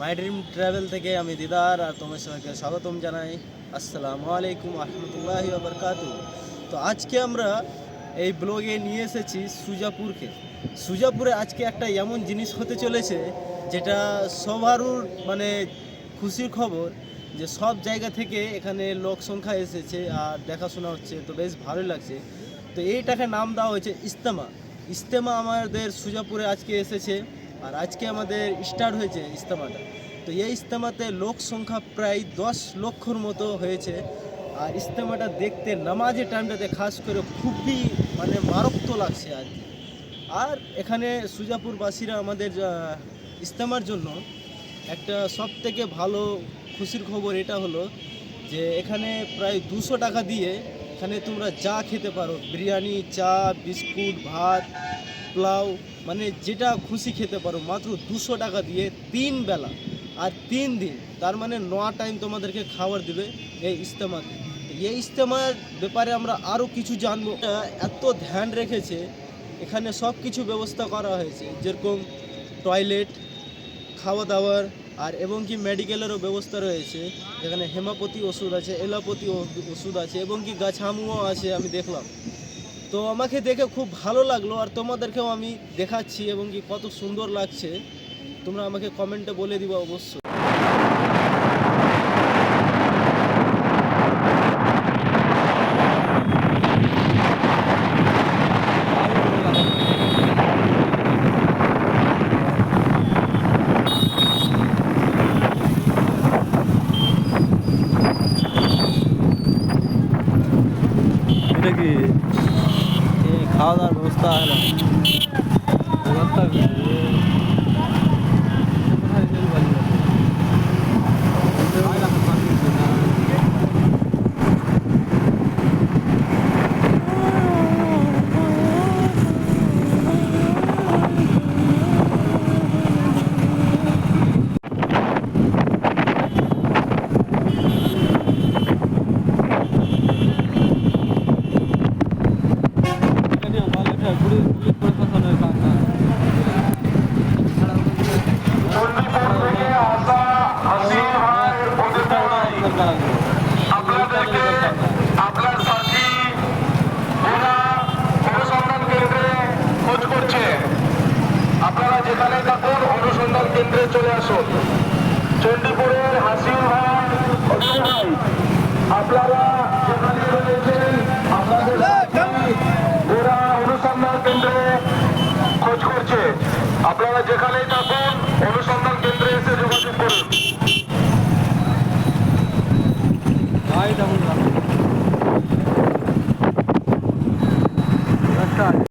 My dream travel থেকে আমি দিদার আর তোমার সবাইকে স্বাগতম জানাই। আসসালামু আলাইকুম আহমতুল্লাহ বারকাতু তো আজকে আমরা এই ব্লগে নিয়ে এসেছি সুজাপুরকে। সুজাপুরে আজকে একটা এমন জিনিস হতে চলেছে, যেটা সবারও মানে খুশির খবর, যে সব জায়গা থেকে এখানে লোক সংখ্যা এসেছে আর দেখাশোনা হচ্ছে, তো বেশ ভালো লাগছে। তো এইটাকে নাম দেওয়া হয়েছে ইস্তেমা ইস্তেমা আমাদের সুজাপুরে আজকে এসেছে। আর আজকে আমাদের স্টার্ট হয়েছে ইস্তেমাটা তো এই ইস্তেমাতে লোক সংখ্যা প্রায় দশ লক্ষর মতো হয়েছে। আর ইস্তেমাটা দেখতে, নামাজের টাইমটাতে খাস করে খুবই মানে মারক্ত লাগছে আর কি। আর এখানে সুজাপুরবাসীরা আমাদের ইস্তেমার জন্য একটা সব থেকে ভালো খুশির খবর এটা হলো যে এখানে প্রায় দুশো টাকা দিয়ে এখানে তোমরা যা খেতে পারো। বিরিয়ানি, চা, বিস্কুট, ভাত পোলাও মানে যেটা খুশি খেতে পারো, মাত্র দুশো টাকা দিয়ে তিন বেলা আর তিন দিন। তার মানে ন টাইম তোমাদেরকে খাবার দিবে এই ইস্তেমাতে এই ইস্তেমার ব্যাপারে আমরা আরও কিছু জানব। এত ধ্যান রেখেছে, এখানে সব কিছু ব্যবস্থা করা হয়েছে। যেরকম টয়লেট খাওয়া দাওয়ার আর এবং কি মেডিকেলেরও ব্যবস্থা রয়েছে। এখানে হেমাপতি ওষুধ আছে, এলাপতি ওষুধ আছে এবং কি গাছামুও আছে, আমি দেখলাম। তো আমাকে দেখে খুব ভালো লাগল আর তোমাদেরকেও আমি দেখাচ্ছি এবং কি কত সুন্দর লাগছে। তোমরা আমাকে কমেন্টে বলে দিবা অবশ্যই। এটা কি? খাওয়া দাওয়ার ব্যবস্থা হলো ব্যবস্থা কি চণ্ডীপুর থেকে আসা হাসির ভাই অজিত ভাই আপনাদেরকে আপনার সাথী ওরা অনুসন্ধান কেন্দ্রে খোঁজ করছে আপনারা যেখানে থাকুন অনুসন্ধান কেন্দ্রে চলে আসুন চণ্ডীপুরের অজিত ভাই আপনারা আপনারা যেখানেই থাকুন অনুসন্ধান কেন্দ্রে এসে যোগাযোগ করুন।